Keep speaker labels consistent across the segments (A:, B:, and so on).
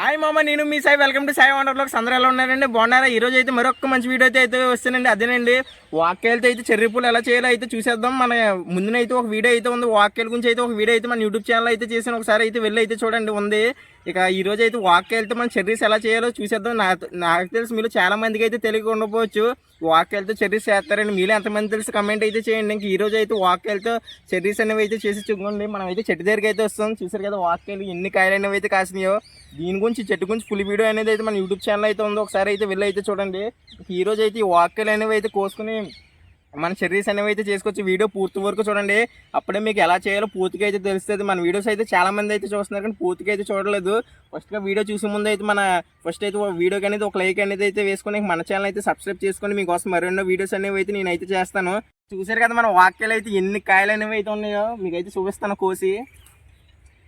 A: Hi మామ నేను మీ సాయి. వెల్కమ్ టు సాయి వండర్లోకి అందరూ ఎలా ఉన్నారండి? బాగున్నారా? ఈ రోజు అయితే మరొక మంచి వీడియో అయితే అయితే వస్తానండి అదేనండి వాక్యాలతో అయితే చెర్రీ పూలు ఎలా చేయాలో అయితే చూసేద్దాం. మన ముందునైతే ఒక వీడియో అయితే ఉంది. వాక్యాల గురించి అయితే ఒక వీడియో అయితే మన యూట్యూబ్ ఛానల్ అయితే చేసిన ఒకసారి అయితే వెళ్ళి అయితే చూడండి ఉంది. ఇక ఈ రోజు అయితే వెళ్తే మన చెర్రీస్ ఎలా చేయాలో చూసేద్దాం. నాకు నాకు తెలిసి మీరు చాలా మందికి అయితే తెలియక ఉండకపోవచ్చు. వాక్యాలతో చెర్రీస్ చేస్తారండి మీరు ఎంతమంది తెలిసి కమెంట్ అయితే చేయండి. ఇంక ఈ రోజు అయితే వెళ్తే చెర్రీస్ అనేవి అయితే చేసి చూడండి. మనం అయితే చెట్టు దగ్గరికి అయితే వస్తాం. చూసారు కదా వాక్యాలు ఎన్ని కాయలు అనేవి అయితే కాసినాయో. దీని గురించి చెట్టు గురించి ఫుల్ వీడియో అనేది అయితే మన యూట్యూబ్ ఛానల్ అయితే ఉందో. ఒకసారి అయితే వెళ్ళి అయితే చూడండి. ఈ రోజు అయితే ఈ వాక్యాలు అనేవి అయితే కోసుకుని మన చెర్రీస్ అనేవి అయితే చేసుకోవచ్చు వీడియో పూర్తి వరకు చూడండి. అప్పుడే మీకు ఎలా చేయాలో పూర్తిగా అయితే తెలుస్తుంది. మన వీడియోస్ అయితే చాలా మంది అయితే చూస్తున్నారు కానీ పూర్తిగా అయితే చూడలేదు. ఫస్ట్గా వీడియో చూసే ముందు అయితే మన ఫస్ట్ అయితే వీడియోకి అనేది ఒక లైక్ అనేది అయితే వేసుకొని మన ఛానల్ అయితే సబ్స్క్రైబ్ చేసుకొని మీకోసం మరెన్నో వీడియోస్ అనేవి అయితే నేను అయితే చేస్తాను. చూసారు కదా మన వాక్యాలు అయితే ఎన్ని కాయలు అనేవి అయితే ఉన్నాయో? మీకు అయితే చూపిస్తాను కోసి.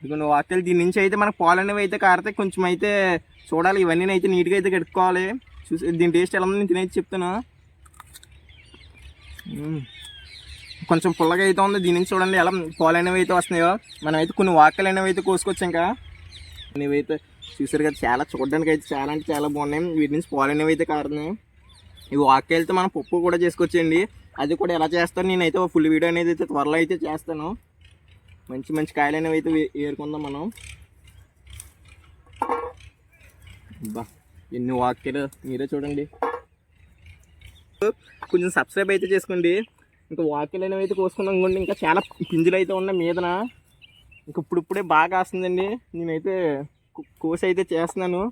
A: ఇదిగో వాక్యాలు దీని నుంచి అయితే మనకు పాలు అనేవి అయితే కారితే కొంచెం అయితే చూడాలి. ఇవన్నీ అయితే నీట్గా అయితే కట్టుకోవాలి చూసి దీని టేస్ట్ ఎలా ఉందో నేను తినైతే చెప్తాను. కొంచెం పుల్లగా అయితే ఉంది. దీని నుంచి చూడండి ఎలా పాలైనవి అయితే వస్తున్నాయో. మనమైతే కొన్ని వాక్యాలు అనేవి అయితే కోసుకోవచ్చు ఇంకా అనేవి చూసారు కదా చాలా చూడడానికి అయితే చాలా అంటే చాలా బాగున్నాయి. వీటి నుంచి పాలైనవి అయితే కారుతున్నాయి. ఇవి వాక్యాలతో మనం పప్పు కూడా చేసుకోవచ్చండి అది కూడా ఎలా చేస్తాను నేనైతే ఫుల్ వీడియో అనేది అయితే త్వరలో అయితే చేస్తాను. మంచి మంచి కాయలు అనేవి అయితే వేరుకుందాం మనం. బా ఎన్ని వాక్యాలు మీరే చూడండి. కొంచెం సబ్స్క్రైబ్ అయితే చేసుకోండి. ఇంకా వాకిల్ అనేవి అయితే కోసుకున్నాం అనుకోండి ఇంకా చాలా పింజులు అయితే ఉన్నాయి మీదన. ఇంకా ఇప్పుడిప్పుడే బాగా వస్తుందండి నేనైతే కోసి అయితే చేస్తున్నాను.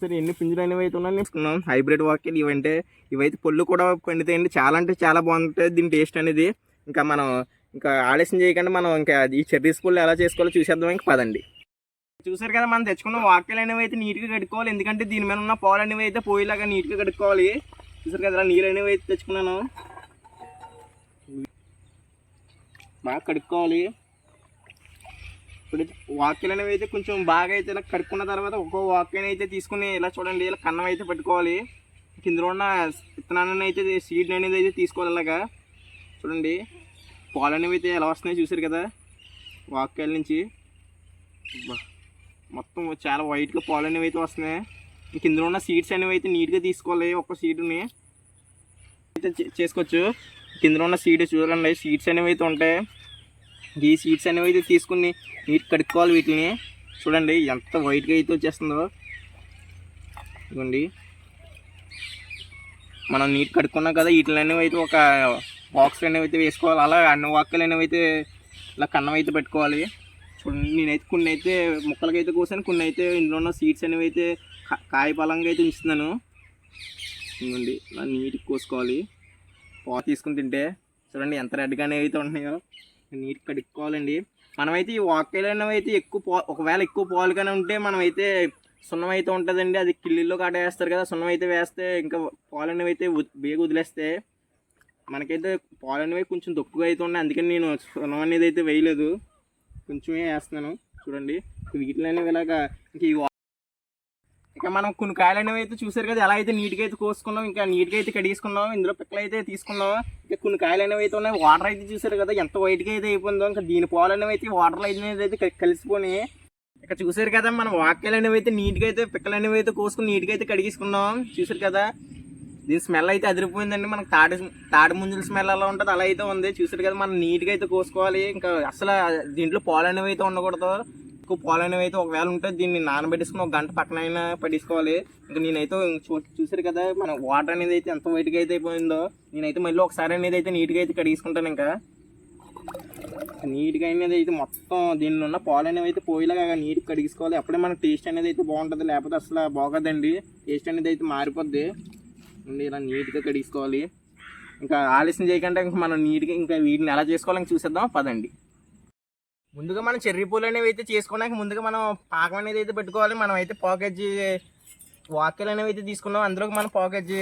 A: సరే ఎన్ని పింజులు అనేవి అయితే ఉన్నాయి నేర్చుకున్నాం హైబ్రిడ్ వాకిల్ ఇవంటే ఇవైతే పళ్ళు కూడా పండుతాయండి. చాలా అంటే చాలా బాగుంటుంది దీని టేస్ట్ అనేది. ఇంకా మనం ఇంకా ఆలస్యం చేయకుండా మనం ఇంకా ఈ చెర్రీస్ పళ్ళు ఎలా చేసుకోవాలో చూసేద్దాం. ఇంకా పదండి. చూసారు కదా మనం తెచ్చుకున్న వాకిల్ అనేవి అయితే నీట్గా కడుక్కోవాలి. ఎందుకంటే దీని మీద ఉన్న పాలు అనేవి అయితే పోయేలాగా నీట్గా కడుక్కోవాలి. చూసారు కదా నీళ్ళు అనేవి అయితే తెచ్చుకున్నాను. బాగా కడుక్కోవాలి. ఇప్పుడు వాక్యాలు అనేవి అయితే కొంచెం బాగా అయితే ఇలా కడుక్కున్న తర్వాత ఒక్కో వాక్యాన్ని అయితే తీసుకుని ఇలా చూడండి ఇలా కన్నం అయితే పెట్టుకోవాలి. కిందలో ఉన్న విత్తనాన్ని అయితే సీడ్ అనేది అయితే తీసుకోవాలి ఇలాగా. చూడండి పాలు అనేవి అయితే ఎలా వస్తున్నాయి చూసారు కదా వాక్యాల నుంచి. మొత్తం చాలా వైట్గా పాలు అనేవి అయితే వస్తున్నాయి. కింద ఉన్న సీడ్స్ అనేవి అయితే నీట్గా తీసుకోవాలి. ఒక్క సీడ్ని అయితే చేసుకోవచ్చు. కింద ఉన్న సీడ్ చూడండి సీడ్స్ అనేవి అయితే ఉంటాయి. ఈ సీడ్స్ అనేవి అయితే తీసుకుని నీట్ కడుక్కోవాలి వీటిని. చూడండి ఎంత వైట్గా అయితే వచ్చేస్తుందో. ఇదిగోండి. మనం నీట్ కడుక్కున్నాం కదా వీటిని అనేవి అయితే ఒక బాక్స్ అనేవి అయితే వేసుకోవాలి. అలా అన్ని వాక్కలు అనేవి అయితే ఇలా కన్నం అయితే పెట్టుకోవాలి. చూడండి నేనైతే కొన్ని అయితే ముక్కలకి అయితే కోసాను. కొన్ని అయితే ఇందులో ఉన్న సీడ్స్ అనేవి అయితే కాయ బలంగా అయితే ఉంచుతున్నాను. ఇదిగోండి ఇలా నీటికి కోసుకోవాలి. పా తీసుకుని తింటే చూడండి ఎంత రెడ్గానే అయితే ఉన్నాయో. నీట్ కడుక్కోవాలండి. మనమైతే ఈ వాక్యాలు అయితే ఎక్కువ పా ఒకవేళ ఎక్కువ పాలుగానే ఉంటే మనమైతే సున్నం అయితే ఉంటుందండి. అది కిల్లీలో కాట వేస్తారు కదా సున్నం అయితే వేస్తే ఇంకా పాలు అనేవి అయితే బేగ వదిలేస్తే మనకైతే పాలు అనేవి కొంచెం తక్కువగా అయితే ఉన్నాయి. అందుకని నేను సున్నం అనేది అయితే వేయలేదు. కొంచెమే వేస్తున్నాను. చూడండి వీటిలో అనేవి ఇలాగా ఇంక ఈ మనం కొన్ని కాయలు అనేవి అయితే చూసారు కదా ఎలా అయితే నీట్గా అయితే కోసుకున్నాం ఇంకా నీట్గా అయితే కడిగేసుకున్నాం ఇందులో పిక్కలు అయితే తీసుకున్నాం. ఇంకా కొన్ని కాయలు అనేవి అయితే ఉన్నాయి వాటర్ అయితే చూసారు కదా ఎంత వైట్గా అయితే అయిపోయిందో ఇంకా దీని పాలు అనేవి అయితే వాటర్ అనేది అయితే కలిసిపోయి ఇక్కడ చూసారు కదా మనం వాక్యాలు అనేవి అయితే నీట్గా అయితే పిక్కలు అనేవి అయితే కోసుకుని నీట్గా అయితే కడిగేసుకున్నాం. చూసారు కదా దీని స్మెల్ అయితే అదిరిపోయిందండి మనకి తాడి తాడి ముంజుల స్మెల్ ఎలా ఉంటుంది అలా అయితే ఉంది. చూసారు కదా మనం నీట్గా అయితే కోసుకోవాలి ఇంకా అసలు దీంట్లో పాలు అనేవి అయితే ఉండకూడదు. ఎక్కువ పాలు అనేవి అయితే ఒకవేళ ఉంటే దీన్ని నానబెట్టేసుకుని ఒక గంట పక్కన అయినా పట్టేసుకోవాలి ఇంకా నేనైతే చూసారు కదా మన వాటర్ అనేది అయితే ఎంత వైట్గా అయితే అయిపోయిందో నేనైతే మళ్ళీ ఒకసారి అనేది అయితే నీట్గా అయితే కడిగేసుకుంటాను ఇంకా. నీట్గా అనేది అయితే మొత్తం దీనిలో ఉన్న పాలు అనేవి అయితే పోయేలాగా నీట్గా కడిగేసుకోవాలి. అప్పుడే మనకు టేస్ట్ అనేది అయితే బాగుంటుంది లేకపోతే అసలు బాగోదండి. టేస్ట్ అనేది అయితే మారిపోద్ది. ఉండి ఇలా నీట్గా కడిగేసుకోవాలి. ఇంకా ఆలస్యం చేయకుండా ఇంకా మనం నీట్గా ఇంకా వీటిని ఎలా చేసుకోవాలని చూసేద్దాం. పదండి. ముందుగా మనం చెర్రీ పూలు అనేవి అయితే చేసుకోవడానికి ముందుగా మనం పాకం అనేది అయితే పెట్టుకోవాలి. మనం అయితే పాకేజీ వాకెలు అనేవి అయితే తీసుకున్నాం. అందులో మనం పాకేజీ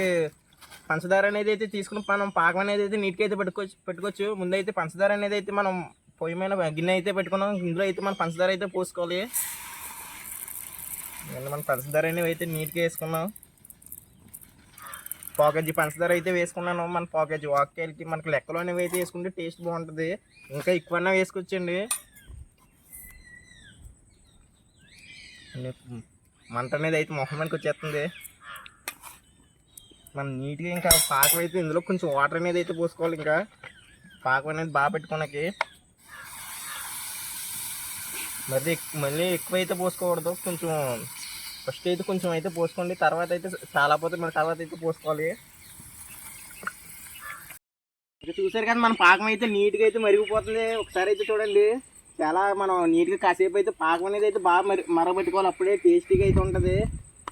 A: పంచదార అనేది అయితే తీసుకుని మనం పాకం అనేది అయితే నీట్గా అయితే పెట్టుకోవచ్చు పెట్టుకోవచ్చు. ముందు అయితే పంచదార అనేది అయితే మనం పొయ్యి మీద గిన్నె అయితే పెట్టుకున్నాం. ఇందులో అయితే మనం పంచదార అయితే పోసుకోవాలి. ఇందులో మనం పంచదార అనేవి అయితే నీట్గా వేసుకున్నాం. పాకేజీ పంచదార అయితే వేసుకున్నాను. మన పాకేజీ వాక్యాలకి మనకి లెక్కలు అనేవి అయితే వేసుకుంటే టేస్ట్ బాగుంటుంది. ఇంకా ఎక్కువన్నా వేసుకోవచ్చండి. మంట అనేది అయితే మొహం మీదకి వచ్చేస్తుంది. మనం నీట్గా ఇంకా పాకం అయితే ఇందులో కొంచెం వాటర్ అనేది అయితే పోసుకోవాలి ఇంకా. పాకం అనేది బాగా పెట్టుకోనకి. మరి మళ్ళీ ఎక్కువ అయితే పోసుకోకూడదు. కొంచెం ఫస్ట్ అయితే కొంచెం అయితే పోసుకోండి. తర్వాత అయితే చాలా పోతే మన తర్వాత అయితే పోసుకోవాలి. ఇక చూసారు కదా మన పాకం అయితే నీట్గా అయితే మరిగిపోతుంది. ఒకసారి అయితే చూడండి. చాలా మనం నీట్గా కాసేపు అయితే పాకం అనేది అయితే బాగా మరి మరగబెట్టుకోవాలి. అప్పుడే టేస్టీగా అయితే ఉంటుంది.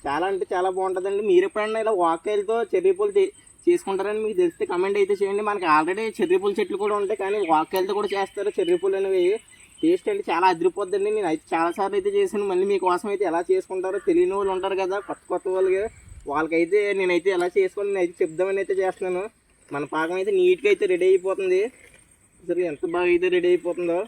A: చాలా అంటే చాలా బాగుంటుందండి. మీరు ఎప్పుడైనా ఇలా వాకాయలతో చెర్రీ పూలు చేసుకుంటారని మీకు తెలిస్తే కమెంట్ అయితే చేయండి. మనకి ఆల్రెడీ చెర్రీ పూల చెట్లు కూడా ఉంటాయి. కానీ వాకాయలతో కూడా చేస్తారు చెర్రీ పూలు అనేవి. టేస్ట్ అంటే చాలా అదిరిపోద్దండి. నేను అయితే చాలా సార్లు అయితే చేశాను. మళ్ళీ మీకోసం అయితే ఎలా చేసుకుంటారో తెలియని వాళ్ళు ఉంటారు కదా. కొత్త కొత్త వాళ్ళకి. వాళ్ళకైతే నేనైతే ఎలా చేసుకొని నేనైతే చెప్దామని అయితే చేస్తున్నాను. మన పాకం అయితే నీట్గా అయితే రెడీ అయిపోతుంది. సరే ఎంత బాగా అయితే రెడీ అయిపోతుందో.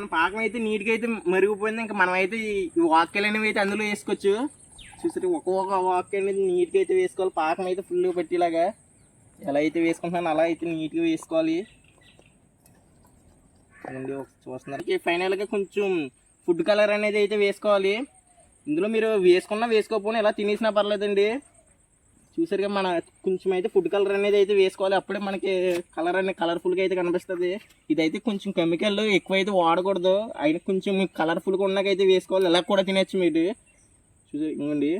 A: మన పాకం అయితే నీట్గా అయితే మరిగిపోయింది. ఇంకా మనం అయితే ఈ వాక్యాలు అనేవి అయితే అందులో వేసుకోవచ్చు. చూసారు ఒక్కొక్క వాక్య అనేది నీట్గా అయితే వేసుకోవాలి. పాకం అయితే ఫుల్గా పెట్టేలాగా ఎలా అయితే వేసుకుంటున్నాను అలా అయితే నీట్గా వేసుకోవాలి. అండి చూస్తున్నారు. ఫైనల్గా కొంచెం ఫుడ్ కలర్ అనేది అయితే వేసుకోవాలి. ఇందులో మీరు వేసుకున్నా వేసుకోకపోయినా ఎలా తినేసినా పర్లేదండి. చూసారుగా మన కొంచెం అయితే ఫుడ్ కలర్ అనేది అయితే వేసుకోవాలి. అప్పుడే మనకి కలర్ అనేది కలర్ఫుల్గా అయితే కనిపిస్తుంది. ఇదైతే కొంచెం కెమికల్ ఎక్కువ అయితే వాడకూడదు. అయినా కొంచెం మీకు కలర్ఫుల్గా ఉన్నాకైతే వేసుకోవాలి. ఎలా కూడా తినచ్చు మీరు. చూసి ఇంకోండి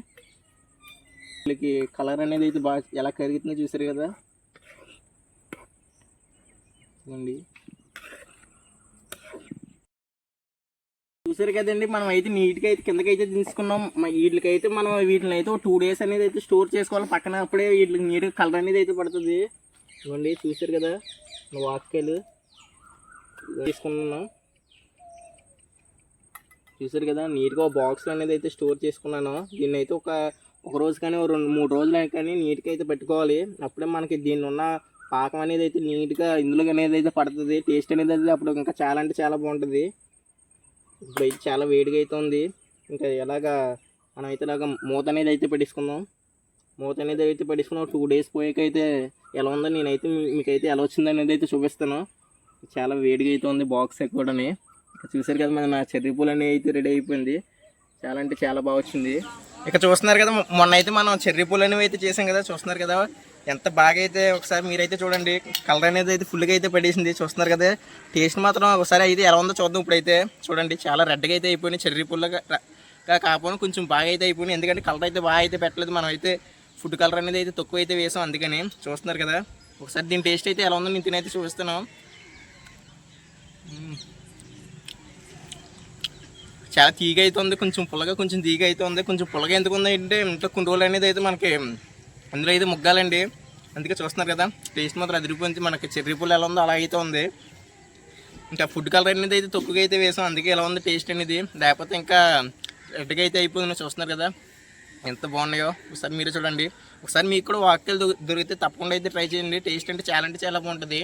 A: వీళ్ళకి కలర్ అనేది అయితే బాగా ఎలా కరుగుతుందో చూసారు కదా. ఇదిగోండి చూసారు కదండి మనం అయితే నీట్గా అయితే కిందకైతే తీసుకున్నాం వీటికి వీటికైతే మనం వీటిని అయితే టూ డేస్ అనేది అయితే స్టోర్ చేసుకోవాలి. పక్కన అప్పుడే వీటికి నీట్గా కలర్ అనేది అయితే పడుతుంది. ఇవ్వండి చూసారు కదా వాక్యాలు తీసుకున్నాను చూసారు కదా నీట్గా బాక్స్ అనేది అయితే స్టోర్ చేసుకున్నాను. దీన్ని అయితే ఒక ఒక రోజు కానీ రెండు మూడు రోజులు కానీ నీట్గా అయితే పెట్టుకోవాలి. అప్పుడే మనకి దీన్ని ఉన్న పాకం అనేది అయితే నీట్గా ఇందులో అనేది అయితే పడుతుంది. టేస్ట్ అనేది అయితే అప్పుడు ఇంకా చాలా అంటే చాలా బాగుంటుంది. ఇప్పుడు అయితే చాలా వేడిగా అయితే ఉంది ఇంకా ఎలాగా మనం అయితే ఇలాగా మూత అనేది అయితే పెట్టేసుకుందాం. మూత అనేది అయితే పెట్టేసుకున్నాం టూ డేస్ పోయాకైతే ఎలా ఉందో నేనైతే మీకైతే ఎలా వచ్చింది అనేది అయితే చూపిస్తాను. చాలా వేడిగా అయితే ఉంది బాక్స్ కూడాని చూసారు కదా మన నా చెర్రీ పూలు అనేవి అయితే రెడీ అయిపోయింది. చాలా అంటే చాలా బాగా వచ్చింది. ఇక చూస్తున్నారు కదా మొన్న అయితే మనం చెర్రీ పూలు అనేవి అయితే చేసాం కదా. చూస్తున్నారు కదా. ఎంత బాగా అయితే ఒకసారి మీరైతే చూడండి కలర్ అనేది అయితే ఫుల్గా అయితే పడేసింది. చూస్తున్నారు కదా టేస్ట్ మాత్రం ఒకసారి అయితే ఎలా ఉందో చూద్దాం ఇప్పుడైతే. చూడండి చాలా రెడ్గా అయితే అయిపోయినాయి. చెర్రీ పుల్లగా కాకపోయినా కొంచెం బాగా అయితే అయిపోయినాయి. ఎందుకంటే కలర్ అయితే బాగా అయితే పెట్టలేదు. మనం అయితే ఫుడ్ కలర్ అనేది అయితే తక్కువ అయితే వేసాం. అందుకని చూస్తున్నారు కదా ఒకసారి దీని టేస్ట్ అయితే ఎలా ఉందో నేను తినైతే చూపిస్తాను. చాలా తీగ అయితే ఉంది. కొంచెం పుల్లగా కొంచెం తీగ అయితే ఉంది. కొంచెం పుల్లగా ఎందుకు ఉంది అంటే ఇంట్లో కొన్ని రోజులు అనేది అయితే మనకి అందులో అయితే ముగ్గాలండి. అందుకే చూస్తున్నారు కదా టేస్ట్ మాత్రం అదిరిపోయింది. మనకి చెర్రీ పుల్ల ఎలా ఉందో అలా అయితే ఉంది. ఇంకా ఫుడ్ కలర్ అనేది అయితే తక్కువగా అయితే వేసాం. అందుకే ఎలా ఉంది టేస్ట్ అనేది. లేకపోతే ఇంకా రెడ్గా అయితే అయిపోయింది చూస్తున్నారు కదా. ఎంత బాగున్నాయో. ఒకసారి మీరే చూడండి. ఒకసారి మీకు కూడా వాక్యాలు దొరికితే తప్పకుండా అయితే ట్రై చేయండి. టేస్ట్ అంటే చాలా అంటే చాలా బాగుంటుంది.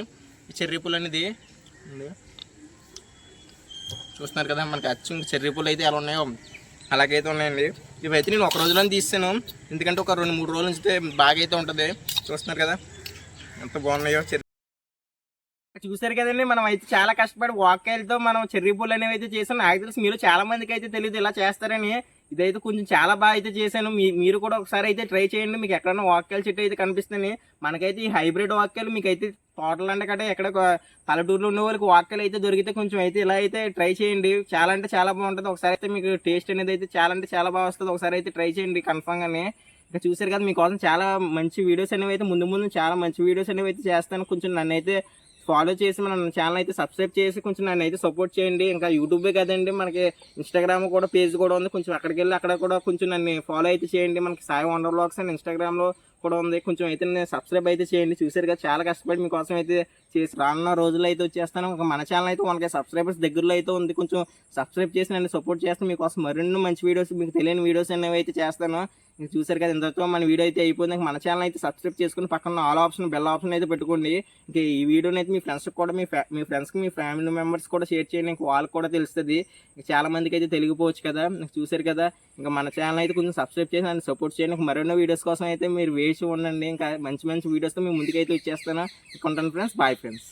A: చెర్రీ పూలు అనేది. చూస్తున్నారు కదా మనకి అచ్చు చెర్రీ పూలు అయితే ఎలా ఉన్నాయో. అలాగైతే ఉన్నాయండి. ఇవైతే నేను ఒక రోజులో తీస్తాను. ఎందుకంటే ఒక రెండు మూడు రోజుల నుంచి బాగా అయితే ఉంటుంది. చూస్తున్నారు కదా? ఎంత బాగున్నాయో చూసారు కదండి మనం అయితే చాలా కష్టపడి వాక్కాయలతో మనం చెర్రీ పూలు అనేవి అయితే చేసాం. నాకు తెలిసి మీరు చాలా మందికి అయితే తెలియదు ఇలా చేస్తారని. ఇదైతే కొంచెం చాలా బాగా అయితే చేశాను. మీ మీరు కూడా ఒకసారి అయితే ట్రై చేయండి. మీకు ఎక్కడైనా వాక్యాల చెట్టు అయితే కనిపిస్తుంది. మనకైతే ఈ హైబ్రిడ్ వాక్యాలు మీకు అయితే తోటలు అంటే కట్టే ఎక్కడ పల్లెటూరులో ఉన్న వాళ్ళకి వాక్యాలు అయితే దొరికితే కొంచెం అయితే ఇలా అయితే ట్రై చేయండి. చాలా అంటే చాలా బాగుంటుంది. ఒకసారి అయితే మీకు టేస్ట్ అనేది అయితే చాలా అంటే చాలా బాగా వస్తుంది. ఒకసారి అయితే ట్రై చేయండి కన్ఫామ్గానే. ఇంకా చూసారు కదా మీకోసం చాలా మంచి వీడియోస్ అనేవి అయితే ముందు ముందు చాలా మంచి వీడియోస్ అనేవి అయితే చేస్తాను. కొంచెం నన్ను అయితే ఫాలో చేసి మన ఛానల్ అయితే సబ్స్క్రైబ్ చేసి కొంచెం నన్ను అయితే సపోర్ట్ చేయండి. ఇంకా యూట్యూబే కదండి మనకి ఇన్స్టాగ్రామ్ కూడా పేజ్ కూడా ఉంది. కొంచెం అక్కడికి వెళ్ళి అక్కడ కూడా కొంచెం నన్ను ఫాలో అయితే చేయండి. మనకి సాయి వండర్ బ్లాగ్స్ అండ్ ఇన్స్టాగ్రామ్లో కూడా ఉంది. కొంచెం అయితే నేను సబ్స్క్రైబ్ అయితే చేయండి. చూసారు కదా చాలా కష్టపడి మీకోసం అయితే చేసి రానున్న రోజుల్లో అయితే వచ్చేస్తాను. ఒక మన ఛానల్ అయితే మనకి సబ్స్క్రైబర్స్ దగ్గరలో అయితే ఉంది. కొంచెం సబ్స్క్రైబ్ చేసి నన్ను సపోర్ట్ చేస్తాను మీకోసం మరిన్ని మంచి వీడియోస్ మీకు తెలియని వీడియోస్ అనేవి అయితే చేస్తాను. ఇంక చూసారు కదా ఇంతతో మన వీడియో అయితే అయిపోయింది. మన ఛానల్ అయితే సబ్స్క్రైబ్ చేసుకుని పక్కన ఆల్ ఆప్షన్ బెల్ ఆప్షన్ అయితే పెట్టుకోండి. ఇంకా ఈ వీడియోని అయితే మీ ఫ్రెండ్స్కి కూడా మీ ఫ్యా మీ ఫ్రెండ్స్కి మీ ఫ్యామిలీ మెంబర్స్ కూడా షేర్ చేయండి. ఇంకా వాళ్ళకి కూడా తెలుస్తుంది. చాలా మందికి అయితే తెలియపోవచ్చు కదా. ఇంక చూసారు కదా ఇంకా మన ఛానల్ అయితే కొంచెం సబ్స్క్రైబ్ చేసి నన్ను సపోర్ట్ చేయండి. మరెన్నో వీడియోస్ కోసం అయితే మీరు వేచి ఉండండి. ఇంకా మంచి మంచి వీడియోస్తో మీ ముందుకైతే ఇచ్చేస్తాను కొంటాను ఫ్రెండ్స్ బాయ్ ఫ్రెండ్స్